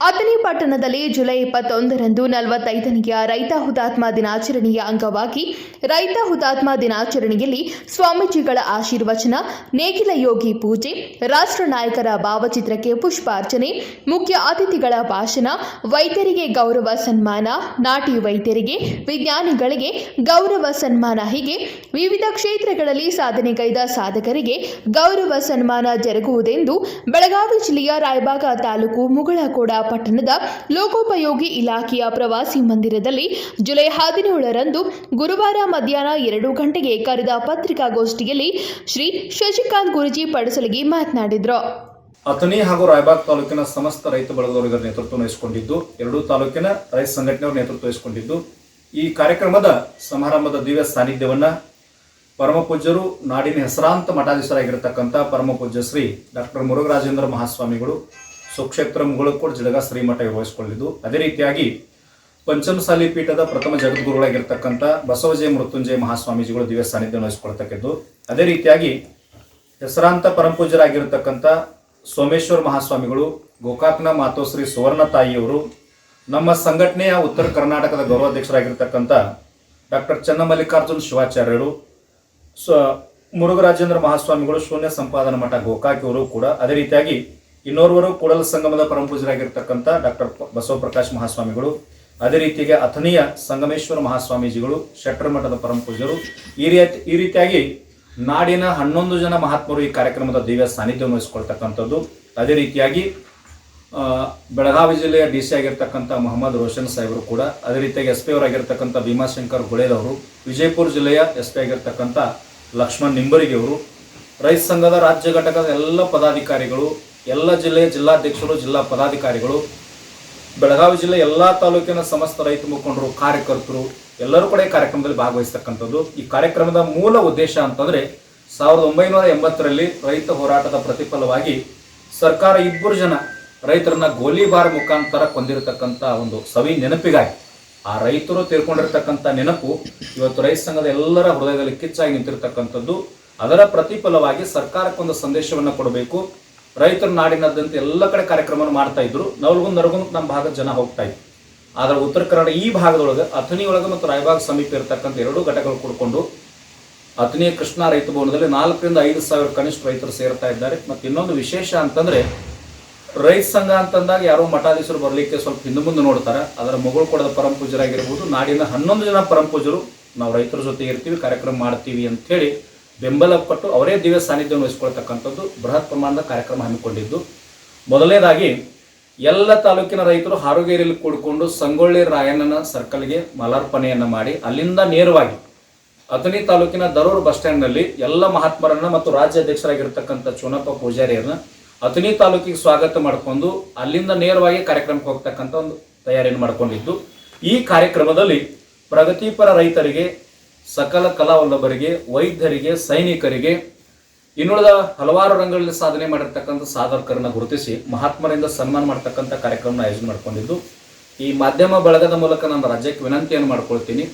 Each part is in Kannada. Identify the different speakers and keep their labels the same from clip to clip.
Speaker 1: ಅಥಣಿ ಪಟ್ಟಣದಲ್ಲಿ ಜುಲೈ ಇಪ್ಪತ್ತೊಂದರಂದು ನಲವತ್ತೈದನೆಯ ರೈತ ಹುತಾತ್ಮ ದಿನಾಚರಣೆಯ ಅಂಗವಾಗಿ ರೈತ ಹುತಾತ್ಮ ದಿನಾಚರಣೆಯಲ್ಲಿ ಸ್ವಾಮೀಜಿಗಳ ಆಶೀರ್ವಚನ, ನೇಗಿಲ ಯೋಗಿ ಪೂಜೆ, ರಾಷ್ಟ್ರ ನಾಯಕರ ಭಾವಚಿತ್ರಕ್ಕೆ ಪುಷ್ಪಾರ್ಚನೆ, ಮುಖ್ಯ ಅತಿಥಿಗಳ ಭಾಷಣ, ವೈದ್ಯರಿಗೆ ಗೌರವ ಸನ್ಮಾನ, ನಾಟಿ ವೈದ್ಯರಿಗೆ, ವಿಜ್ಞಾನಿಗಳಿಗೆ ಗೌರವ ಸನ್ಮಾನ, ಹೀಗೆ ವಿವಿಧ ಕ್ಷೇತ್ರಗಳಲ್ಲಿ ಸಾಧನೆಗೈದ ಸಾಧಕರಿಗೆ ಗೌರವ ಸನ್ಮಾನ ಜರುಗುವುದೆಂದು ಬೆಳಗಾವಿ ಜಿಲ್ಲೆಯ ರಾಯಬಾಗ ತಾಲೂಕು ಮುಗಳಕೋಡ ಪಟ್ಟಣದ ಲೋಕೋಪಯೋಗಿ ಇಲಾಖೆಯ ಪ್ರವಾಸಿ ಮಂದಿರದಲ್ಲಿ ಜುಲೈ ಹದಿನೇಳರಂದು ಗುರುವಾರ ಮಧ್ಯಾಹ್ನ ಎರಡು ಗಂಟೆಗೆ ಕರೆದ ಪತ್ರಿಕಾಗೋಷ್ಠಿಯಲ್ಲಿ ಶ್ರೀ ಶಶಿಕಾಂತ್ ಗುರುಜಿ ಪಡಸಲಗಿ ಮಾತನಾಡಿದರು.
Speaker 2: ಅಥಣಿ ಹಾಗೂ ರಾಯಬಾಗ್ ತಾಲೂಕಿನ ಸಮಸ್ತ ರೈತ ಬಳಗದವರಿಗರ ನೇತೃತ್ವ ವಹಿಸಿಕೊಂಡಿದ್ದು, ಎರಡೂ ತಾಲೂಕಿನ ರೈತ ಸಂಘಟನೆಯವರು ನೇತೃತ್ವ ವಹಿಸಿಕೊಂಡಿದ್ದು, ಈ ಕಾರ್ಯಕ್ರಮದ ಸಮಾರಂಭದ ದಿವ್ಯ ಸಾನ್ನಿಧ್ಯವನ್ನ ಪರಮ ಪೂಜ್ಯರು ನಾಡಿನ ಹೆಸರಾಂತ ಮಠಾಧೀಶರಾಗಿರತಕ್ಕಂಥ ಪರಮ ಪೂಜ್ಯ ಶ್ರೀ ಡಾಕ್ಟರ್ ಮುರುಘರಾಜೇಂದ್ರ ಮಹಾಸ್ವಾಮಿಗಳು ಸುಕ್ಷೇತ್ರ ಮುಗಳಕೋಡ್ ಜಡಗ ಶ್ರೀಮಠ ವಹಿಸಿಕೊಂಡಿದ್ದು ಅದೇ ರೀತಿಯಾಗಿ ಪಂಚಮಸಾಲಿ ಪೀಠದ ಪ್ರಥಮ ಜಗದ್ಗುರುಗಳಾಗಿರ್ತಕ್ಕಂಥ ಬಸವಜಯ ಮೃತ್ಯುಂಜಯ ಮಹಾಸ್ವಾಮೀಜಿಗಳು ದಿವ್ಯ ಸಾನ್ನಿಧ್ಯ ವಹಿಸಿಕೊಳ್ತಕ್ಕದ್ದು. ಅದೇ ರೀತಿಯಾಗಿ ಹೆಸರಾಂತ ಪರಂಪೂಜರಾಗಿರ್ತಕ್ಕಂಥ ಸೋಮೇಶ್ವರ ಮಹಾಸ್ವಾಮಿಗಳು, ಗೋಕಾಕ್ನ ಮಾತೋಶ್ರೀ ಸುವರ್ಣ ತಾಯಿಯವರು, ನಮ್ಮ ಸಂಘಟನೆಯ ಉತ್ತರ ಕರ್ನಾಟಕದ ಗೌರವಾಧ್ಯಕ್ಷರಾಗಿರ್ತಕ್ಕಂಥ ಡಾಕ್ಟರ್ ಚನ್ನಮಲ್ಲಿಕಾರ್ಜುನ್ ಶಿವಾಚಾರ್ಯರು, ಸೊ ಮುರುಘರಾಜೇಂದ್ರ ಮಹಾಸ್ವಾಮಿಗಳು, ಶೂನ್ಯ ಸಂಪಾದನ ಮಠ ಗೋಕಾಕಿಯವರು ಕೂಡ ಅದೇ ರೀತಿಯಾಗಿ ಇನ್ನೋರ್ವರು ಕೂಡಲ ಸಂಗಮದ ಪರಮಪೂಜ್ಯರಾಗಿರ್ತಕ್ಕಂಥ ಡಾಕ್ಟರ್ ಬಸವಪ್ರಕಾಶ್ ಮಹಾಸ್ವಾಮಿಗಳು, ಅದೇ ರೀತಿಯಾಗಿ ಅಥನಿಯ ಸಂಗಮೇಶ್ವರ ಮಹಾಸ್ವಾಮೀಜಿಗಳು, ಶೆಟ್ಟರ ಮಠದ ಪರಮಪೂಜ್ಯರು ಈ ರೀತಿ, ಈ ರೀತಿಯಾಗಿ ನಾಡಿನ ಹನ್ನೊಂದು ಜನ ಮಹಾತ್ಮರು ಈ ಕಾರ್ಯಕ್ರಮದ ದಿವ್ಯ ಸಾನ್ನಿಧ್ಯ ವಹಿಸಿಕೊಳ್ತಕ್ಕಂಥದ್ದು. ಅದೇ ರೀತಿಯಾಗಿ ಬೆಳಗಾವಿ ಜಿಲ್ಲೆಯ ಡಿ ಸಿ ಆಗಿರ್ತಕ್ಕಂಥ ಮೊಹಮ್ಮದ್ ರೋಷನ್ ಸಾಹೇಬರು ಕೂಡ, ಅದೇ ರೀತಿಯಾಗಿ ಎಸ್ ಪಿ ಅವರಾಗಿರ್ತಕ್ಕಂಥ ಭೀಮಾಶಂಕರ್ ಗುಳೇದವರು ವಿಜಯಪುರ ಜಿಲ್ಲೆಯ ಎಸ್ ಪಿ ಆಗಿರ್ತಕ್ಕಂಥ ಲಕ್ಷ್ಮಣ್ ನಿಂಬರಿಗೆ ಅವರು, ರೈತ ಸಂಘದ ರಾಜ್ಯ ಘಟಕದ ಎಲ್ಲ ಪದಾಧಿಕಾರಿಗಳು ಎಲ್ಲ ಜಿಲ್ಲೆಯ ಜಿಲ್ಲಾಧ್ಯಕ್ಷರು, ಜಿಲ್ಲಾ ಪದಾಧಿಕಾರಿಗಳು, ಬೆಳಗಾವಿ ಜಿಲ್ಲೆ ಎಲ್ಲ ತಾಲೂಕಿನ ಸಮಸ್ತ ರೈತ ಮುಖಂಡರು, ಕಾರ್ಯಕರ್ತರು, ಎಲ್ಲರೂ ಕೂಡ ಈ ಕಾರ್ಯಕ್ರಮದಲ್ಲಿ ಭಾಗವಹಿಸ್ತಕ್ಕಂಥದ್ದು. ಈ ಕಾರ್ಯಕ್ರಮದ ಮೂಲ ಉದ್ದೇಶ ಅಂತಂದ್ರೆ ಸಾವಿರದ ಒಂಬೈನೂರ ಎಂಬತ್ತರಲ್ಲಿ ರೈತ ಹೋರಾಟದ ಪ್ರತಿಫಲವಾಗಿ ಸರ್ಕಾರ ಇಬ್ಬರು ಜನ ರೈತರನ್ನ ಗೋಲಿಬಾರ್ ಮುಖಾಂತರ ಕೊಂದಿರತಕ್ಕಂಥ ಒಂದು ಸವಿ ನೆನಪಿಗಾಗಿ, ಆ ರೈತರು ತೀರ್ಕೊಂಡಿರ್ತಕ್ಕಂಥ ನೆನಪು ಇವತ್ತು ರೈತ ಸಂಘದ ಎಲ್ಲರ ಹೃದಯದಲ್ಲಿ ಕಿಚ್ಚಾಗಿ ನಿಂತಿರ್ತಕ್ಕಂಥದ್ದು. ಅದರ ಪ್ರತಿಫಲವಾಗಿ ಸರ್ಕಾರಕ್ಕೊಂದು ಸಂದೇಶವನ್ನು ಕೊಡಬೇಕು. ರೈತರು ನಾಡಿನಾದ್ಯಂತ ಎಲ್ಲ ಕಡೆ ಕಾರ್ಯಕ್ರಮವನ್ನು ಮಾಡ್ತಾ ಇದ್ರು. ನವಲ್ಗುಂದ್ ನರಗುಂದ್ ನಮ್ಮ ಭಾಗದ ಜನ ಹೋಗ್ತಾ ಇದ್ರು. ಆದ್ರೆ ಉತ್ತರ ಕನ್ನಡ ಈ ಭಾಗದೊಳಗೆ ಅಥಣಿ ಒಳಗೆ ಮತ್ತು ರಾಯಬಾಗ್ ಸಮೀಪ ಇರತಕ್ಕಂಥ ಎರಡೂ ಘಟಕಗಳು ಕೂಡಿಕೊಂಡು ಅಥಣಿಯ ಕೃಷ್ಣ ರೈತ ಭವನದಲ್ಲಿ ನಾಲ್ಕರಿಂದ ಐದು ಸಾವಿರ ಕನಿಷ್ಠ ರೈತರು ಸೇರ್ತಾ ಇದ್ದಾರೆ. ಮತ್ತು ಇನ್ನೊಂದು ವಿಶೇಷ ಅಂತಂದ್ರೆ ರೈತ ಸಂಘ ಅಂತಂದಾಗ ಯಾರೋ ಮಠಾಧೀಶರು ಬರಲಿಕ್ಕೆ ಸ್ವಲ್ಪ ಹಿಂದೆ ಮುಂದೆ ನೋಡ್ತಾರೆ. ಅದರ ಮಗಳು ಕೊಡದ ಪರಮ ಪೂಜರಾಗಿರ್ಬೋದು ನಾಡಿನ ಹನ್ನೊಂದು ಜನ ಪರಂ ಪೂಜರು ನಾವು ರೈತರ ಜೊತೆ ಇರ್ತೀವಿ, ಕಾರ್ಯಕ್ರಮ ಮಾಡ್ತೀವಿ ಅಂತ ಹೇಳಿ ಬೆಂಬಲ ಕೊಟ್ಟು ಅವರೇ ದಿವ್ಯ ಸಾನ್ನಿಧ್ಯ ವಹಿಸ್ಕೊಳ್ತಕ್ಕಂಥದ್ದು ಬೃಹತ್ ಪ್ರಮಾಣದ ಕಾರ್ಯಕ್ರಮ ಹಮ್ಮಿಕೊಂಡಿದ್ದು. ಮೊದಲನೇದಾಗಿ, ಎಲ್ಲ ತಾಲೂಕಿನ ರೈತರು ಹಾರುಗೇರಿಯಲ್ಲಿ ಕೂಡಿಕೊಂಡು ಸಂಗೊಳ್ಳಿ ರಾಯಣ್ಣನ ಸರ್ಕಲ್ಗೆ ಮಾಲಾರ್ಪಣೆಯನ್ನು ಮಾಡಿ ಅಲ್ಲಿಂದ ನೇರವಾಗಿ ಅಥಣಿ ತಾಲೂಕಿನ ದರೂರು ಬಸ್ ಸ್ಟ್ಯಾಂಡ್ನಲ್ಲಿ ಎಲ್ಲ ಮಹಾತ್ಮರನ್ನ ಮತ್ತು ರಾಜ್ಯ ಅಧ್ಯಕ್ಷರಾಗಿರ್ತಕ್ಕಂಥ ಚುನಪ್ಪ ಪೂಜಾರಿಯರನ್ನ ಅಥಣಿ ತಾಲೂಕಿಗೆ ಸ್ವಾಗತ ಮಾಡಿಕೊಂಡು ಅಲ್ಲಿಂದ ನೇರವಾಗಿ ಕಾರ್ಯಕ್ರಮಕ್ಕೆ ಹೋಗ್ತಕ್ಕಂಥ ಒಂದು ತಯಾರಿಯನ್ನು ಮಾಡಿಕೊಂಡಿದ್ದು. ಈ ಕಾರ್ಯಕ್ರಮದಲ್ಲಿ ಪ್ರಗತಿಪರ ರೈತರಿಗೆ ಸಕಲ ಕಲಾವಲ್ಲಭರಿಗೆ, ವೈದ್ಯರಿಗೆ, ಸೈನಿಕರಿಗೆ ಇನ್ನುಳಿದ ಹಲವಾರು ರಂಗಗಳಲ್ಲಿ ಸಾಧನೆ ಮಾಡಿರ್ತಕ್ಕಂಥ ಸಾಧಕರನ್ನ ಗುರುತಿಸಿ ಮಹಾತ್ಮರಿಂದ ಸನ್ಮಾನ ಮಾಡ್ತಕ್ಕಂಥ ಕಾರ್ಯಕ್ರಮ ಆಯೋಜನೆ ಮಾಡ್ಕೊಂಡಿದ್ದು, ಈ ಮಾಧ್ಯಮ ಬಳಗದ ಮೂಲಕ ನಾನು ರಾಜ್ಯಕ್ಕೆ ವಿನಂತಿಯನ್ನು ಮಾಡ್ಕೊಳ್ತೀನಿ.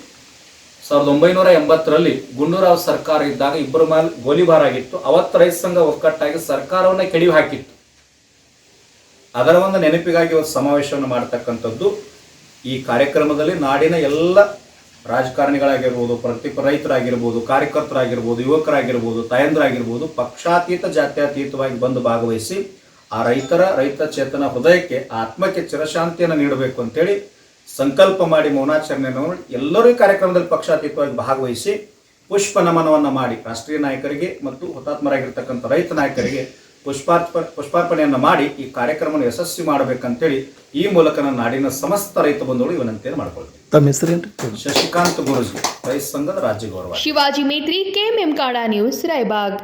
Speaker 2: ಸಾವಿರದ ಒಂಬೈನೂರ ಎಂಬತ್ತರಲ್ಲಿ ಗುಂಡೂರಾವ್ ಸರ್ಕಾರ ಇದ್ದಾಗ ಇಬ್ಬರು ಮೇಲೆ ಗೋಲಿಬಾರ್ ಆಗಿತ್ತು. ಅವತ್ತು ರೈತ ಸಂಘ ಒಕ್ಕಟ್ಟಾಗಿ ಸರ್ಕಾರವನ್ನ ಕೆಡಿವಿ ಹಾಕಿತ್ತು. ಅದರ ಒಂದು ನೆನಪಿಗಾಗಿ ಒಂದು ಸಮಾವೇಶವನ್ನು ಮಾಡತಕ್ಕಂಥದ್ದು. ಈ ಕಾರ್ಯಕ್ರಮದಲ್ಲಿ ನಾಡಿನ ಎಲ್ಲ ರಾಜಕಾರಣಿಗಳಾಗಿರ್ಬೋದು ಪ್ರತಿಪ ರೈತರಾಗಿರ್ಬೋದು, ಕಾರ್ಯಕರ್ತರಾಗಿರ್ಬೋದು, ಯುವಕರಾಗಿರ್ಬೋದು, ತಾಯಂದ್ರಾಗಿರ್ಬೋದು, ಪಕ್ಷಾತೀತ, ಜಾತ್ಯತೀತವಾಗಿ ಬಂದು ಭಾಗವಹಿಸಿ ಆ ರೈತರ, ರೈತ ಚೇತನ ಹೃದಯಕ್ಕೆ, ಆತ್ಮಕ್ಕೆ ಚಿರಶಾಂತಿಯನ್ನು ನೀಡಬೇಕು ಅಂತೇಳಿ ಸಂಕಲ್ಪ ಮಾಡಿ ಮೌನಾಚರಣೆಯನ್ನು ಎಲ್ಲರೂ ಕಾರ್ಯಕ್ರಮದಲ್ಲಿ ಪಕ್ಷಾತೀತವಾಗಿ ಭಾಗವಹಿಸಿ ಪುಷ್ಪ ನಮನವನ್ನು ಮಾಡಿ ರಾಷ್ಟ್ರೀಯ ನಾಯಕರಿಗೆ ಮತ್ತು ಹುತಾತ್ಮರಾಗಿರ್ತಕ್ಕಂಥ ರೈತ ನಾಯಕರಿಗೆ ಪುಷ್ಪಾರ್ಪ ಪುಷ್ಪಾರ್ಪಣೆಯನ್ನು ಮಾಡಿ ಈ ಕಾರ್ಯಕ್ರಮವನ್ನು ಯಶಸ್ವಿ ಮಾಡಬೇಕಂತೇಳಿ ಈ ಮೂಲಕ ನನ್ನ ನಾಡಿನ ಸಮಸ್ತ ರೈತ ಬಂಧುಗಳು ವಿನಂತಿಯನ್ನು ಮಾಡಿಕೊಳ್ತೀವಿ.
Speaker 3: ತಮ್ಮ ಹೆಸರೇನು
Speaker 2: ಶಶಿಕಾಂತ್ ಗುರುಜಿ ರೈತ ಸಂಘದ ರಾಜ್ಯ ಗೌರವ.
Speaker 1: ಶಿವಾಜಿ ಮೇತ್ರಿ ಕೆಎಂಎಂ ಕಾಡಾ ನ್ಯೂಸ್ ರಾಯಬಾಗ್.